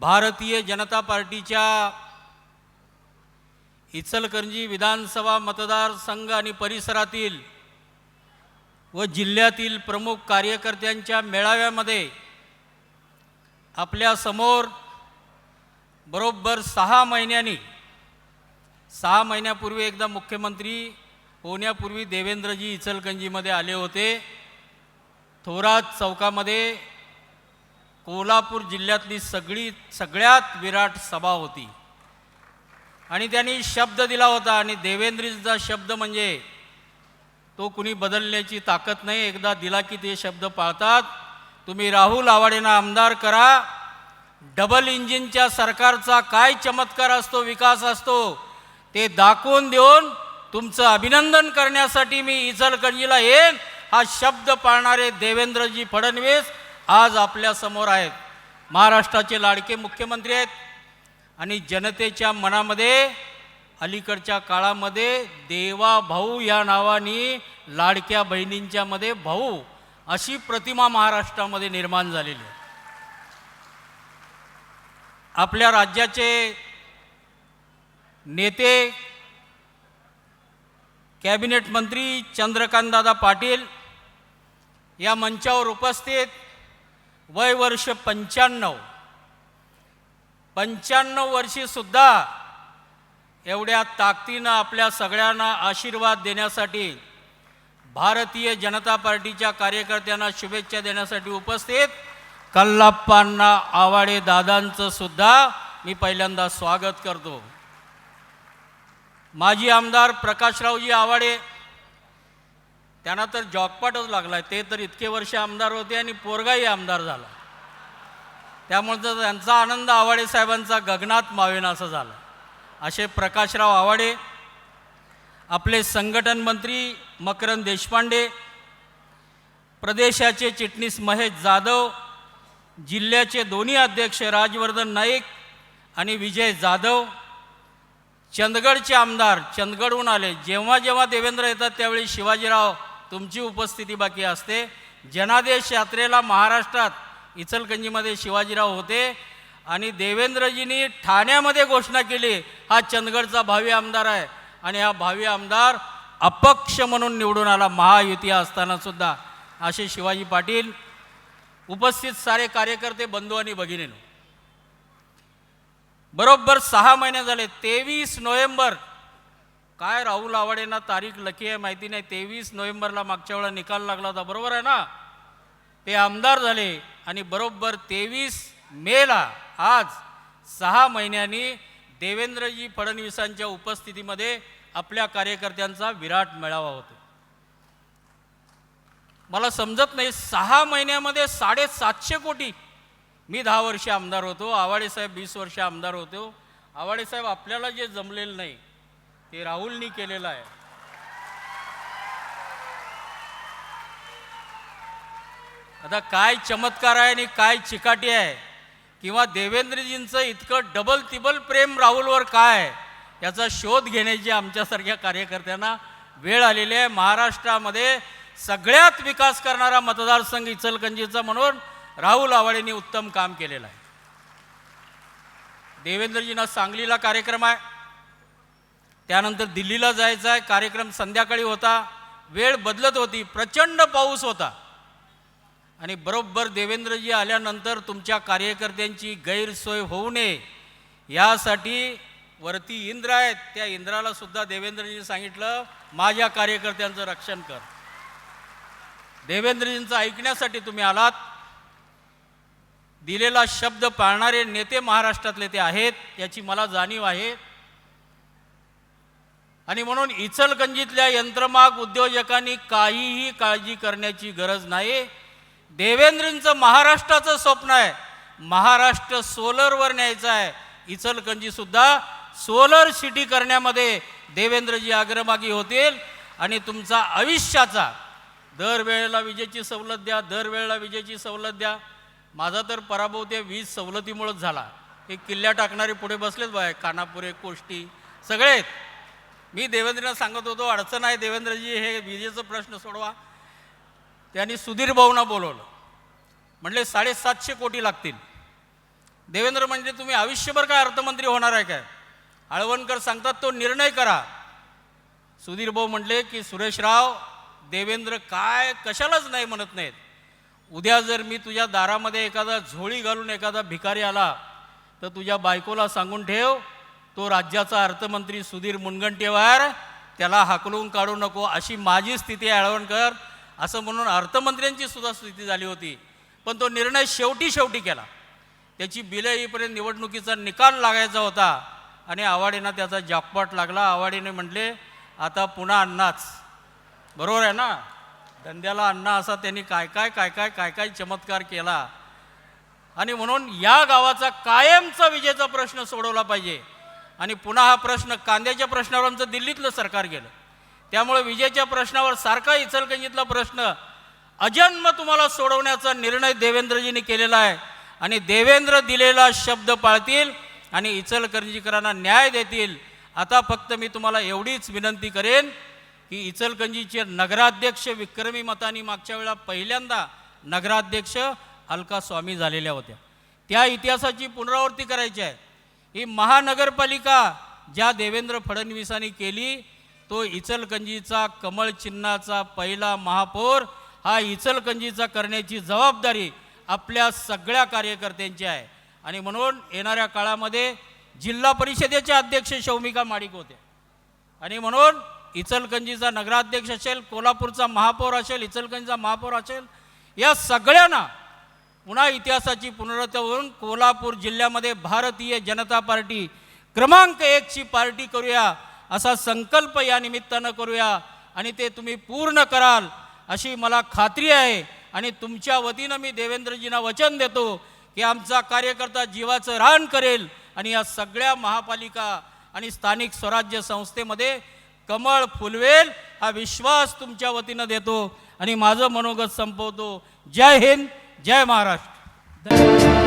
भारतीय जनता पार्टीच्या इचलकरंजी विधानसभा मतदारसंघ आणि परिसरातील व जिल्ह्यातील प्रमुख कार्यकर्त्यांच्या मेळाव्यामध्ये आपल्यासमोर बरोबर सहा महिन्यांनी सहा महिन्यापूर्वी एकदा मुख्यमंत्री होण्यापूर्वी देवेंद्रजी इचलकरंजीमध्ये आले होते. थोरात चौकामध्ये कोल्हापूर जिल्ह्यातली सगळी सगळ्यात विराट सभा होती. आणि त्यांनी शब्द दिला होता आणि देवेंद्रीचा शब्द म्हणजे तो कुणी बदलण्याची ताकद नाही एकदा दिला की ते शब्द पाळतात. तुम्ही राहुल आवाडेंना आमदार करा. डबल इंजिनच्या सरकारचा काय चमत्कार असतो विकास असतो ते दाखवून देऊन तुमचं अभिनंदन करण्यासाठी मी इचलकंजीला येईन. हा शब्द पाळणारे देवेंद्रजी फडणवीस आज आपल्यासमोर आहेत महाराष्ट्राचे लाडके मुख्यमंत्री आहेत आणि जनतेच्या मनामध्ये अलीकडच्या काळामध्ये देवा भाऊ या नावाने लाडक्या बहिणींच्या मध्ये भाऊ अशी प्रतिमा महाराष्ट्रामध्ये निर्माण झालेली आहे. आपल्या राज्याचे नेते कॅबिनेट मंत्री चंद्रकांतदादा पाटील या मंचावर उपस्थित वय वर्ष पंच्याण्णव. पंच्याण्णव वर्षीसुद्धा एवढ्या ताकदीनं आपल्या सगळ्यांना आशीर्वाद देण्यासाठी भारतीय जनता पार्टीच्या कार्यकर्त्यांना शुभेच्छा देण्यासाठी उपस्थित कल्लाप्पांना आवाडे दादांचं सुद्धा मी पहिल्यांदा स्वागत करतो. माजी आमदार प्रकाशरावजी आवाडे त्यांना तर जॉकपाटच लागलाय. ते तर इतके वर्ष आमदार होते आणि पोरगाही आमदार झाला. त्यामुळे तर त्यांचा आनंद आवाडे साहेबांचा गगनात मावेना असं झालं. असे प्रकाशराव आवाडे आपले संघटन मंत्री मकरंद देशपांडे प्रदेशाचे चिटणीस महेश जाधव जिल्ह्याचे दोन्ही अध्यक्ष राजवर्धन नाईक आणि विजय जाधव चंदगडचे आमदार चंदगडहून आले. जेव्हा जेव्हा देवेंद्र येतात त्यावेळी शिवाजीराव तुमची उपस्थिती बाकी असते. जनादेश यात्रेला महाराष्ट्रात इचलकंजीमध्ये शिवाजीराव होते आणि देवेंद्रजींनी ठाण्यामध्ये घोषणा केली. हा चंदगडचा भावी आमदार आहे आणि हा भावी आमदार अपक्ष म्हणून निवडून आला. महायुती असताना सुद्धा. असे शिवाजी पाटील उपस्थित सारे कार्यकर्ते बंधू आणि भगिनीनो. बरोबर सहा महिने झाले. तेवीस नोव्हेंबर काय राहुल आवाडेंना तारीख लकी आहे माहिती नाही. तेवीस नोव्हेंबरला मागच्या वेळा निकाल लागला होता. बरोबर आहे ना? ते आमदार झाले आणि बरोबर तेवीस मेला आज सहा महिन्यांनी देवेंद्रजी फडणवीसांच्या उपस्थितीमध्ये आपल्या कार्यकर्त्यांचा विराट मेळावा होतो. मला समजत नाही सहा महिन्यामध्ये साडेसातशे कोटी मी दहा वर्ष आमदार होतो. आवाडेसाहेब वीस वर्ष आमदार होतो. आवाडेसाहेब आपल्याला जे जमलेलं नाही ते राहुलनी केलेलं आहे. आता काय चमत्कार आहे आणि काय चिकाटी आहे? किंवा देवेंद्रजींचं इतकं डबल तिबल प्रेम राहुलवर काय आहे? याचा शोध घेण्याची आमच्यासारख्या कार्यकर्त्यांना वेळ आलेली आहे. महाराष्ट्रामध्ये सगळ्यात विकास करणारा मतदारसंघ इचलकंजीचा म्हणून राहुल आवाडेंनी उत्तम काम केलेलं आहे. देवेंद्रजींना सांगलीला कार्यक्रम आहे. त्यानंतर दिल्लीला जायचा आहे कार्यक्रम संध्याकाळी होता. वेळ बदलत होती. प्रचंड पाऊस होता. आणि बरोबर देवेंद्रजी आल्यानंतर तुमच्या कार्यकर्त्यांची गैरसोय होऊ नये. यासाठी वरती इंद्र आहेत. त्या इंद्राला सुद्धा देवेंद्रजींनी सांगितलं माझ्या कार्यकर्त्यांचं रक्षण कर. देवेंद्रजींचं ऐकण्यासाठी तुम्ही आलात. दिलेला शब्द पाळणारे नेते महाराष्ट्रातले ते आहेत याची मला जाणीव आहे. आणि म्हणून इचलगंजीतल्या यंत्रमाग उद्योजकांनी काहीही काळजी करण्याची गरज नाही देवेंद्रंचं महाराष्ट्राचं स्वप्न आहे. महाराष्ट्र सोलरवर न्यायचं आहे. इचलगंजी सुद्धा सोलर सिटी करण्यामध्ये देवेंद्रजी अग्रमागी होतील. आणि तुमचा आयुष्याचा दरवेळेला विजेची सवलत द्या दरवेळेला विजेची सवलत द्या. माझा तर पराभव त्या वीज सवलतीमुळंच झाला. हे किल्ल्या टाकणारे पुढे बसलेच बाय कानापुरे कोष्टी सगळे आहेत. मी देवेंद्रला सांगत होतो अडचण आहे देवेंद्रजी हे विजेचा प्रश्न सोडवा. त्यांनी सुधीर भाऊंना बोलवलं. म्हणले साडेसातशे कोटी लागतील. देवेंद्र म्हणजे तुम्ही आयुष्यभर काय अर्थमंत्री होणार आहे काय? आळवणकर सांगतात तो निर्णय करा. सुधीर भाऊ म्हटले की सुरेशराव देवेंद्र काय कशालाच नाही म्हणत नाहीत. उद्या जर मी तुझ्या दारामध्ये एखादा झोळी घालून एखादा भिकारी आला तर तुझ्या बायकोला सांगून ठेव तो राज्याचा अर्थमंत्री सुधीर मुनगंटीवार त्याला हाकलून काढू नको अशी माझी स्थिती आहे आळवणकर असं म्हणून अर्थमंत्र्यांची सुद्धा स्थिती झाली होती. पण तो निर्णय शेवटी शेवटी केला. त्याची बिलं येईपर्यंत निवडणुकीचा निकाल लागायचा होता आणि आवाडीनं त्याचा जॉकपॉट लागला. आवाडीने म्हटले आता पुन्हा अन्नाच. बरोबर आहे ना? धंद्याला अण्णा असा त्यांनी काय काय काय काय काय काय चमत्कार केला. आणि म्हणून या गावाचा कायमचा विजेचा प्रश्न सोडवला पाहिजे. आणि पुन्हा हा प्रश्न कांद्याच्या प्रश्नावर आमचं दिल्लीतलं सरकार गेलं. त्यामुळे विजेच्या प्रश्नावर सारखा इचलकंजीतला प्रश्न अजन्म तुम्हाला सोडवण्याचा निर्णय देवेंद्रजींनी केलेला आहे आणि देवेंद्र दिलेला शब्द पाळतील आणि इचलकरंजीकरांना न्याय देतील. आता फक्त मी तुम्हाला एवढीच विनंती करेन की इचलकंजीचे नगराध्यक्ष विक्रमी मतानी मागच्या वेळा पहिल्यांदा नगराध्यक्ष अलका स्वामी झालेल्या होत्या. त्या इतिहासाची पुनरावृत्ती करायची आहे. ही महानगरपालिका ज्या देवेंद्र फडणवीसांनी केली तो इचलकंजीचा कमळ चिन्हाचा पहिला महापौर हा इचलकंजीचा करण्याची जबाबदारी आपल्या सगळ्या कार्यकर्त्यांची आहे. आणि म्हणून येणाऱ्या काळामध्ये जिल्हा परिषदेचे अध्यक्ष शौमिका माडिक होते. आणि म्हणून इचलकंजीचा नगराध्यक्ष असेल कोल्हापूरचा महापौर असेल इचलकंजीचा महापौर असेल या सगळ्यांना पुन्हा इतिहासाची पुनरावरून कोल्हापूर जिल्ह्यामध्ये भारतीय जनता पार्टी क्रमांक एकची पार्टी करूया असा संकल्प या निमित्तानं करूया आणि ते तुम्ही पूर्ण कराल अशी मला खात्री आहे. आणि तुमच्या वतीनं मी देवेंद्रजींना वचन देतो की आमचा कार्यकर्ता जीवाचं रान करेल आणि या सगळ्या महापालिका आणि स्थानिक स्वराज्य संस्थेमध्ये कमळ फुलवेल हा विश्वास तुमच्या वतीनं देतो. आणि माझं मनोगत संपवतो. जय हिंद. जय महाराष्ट्र.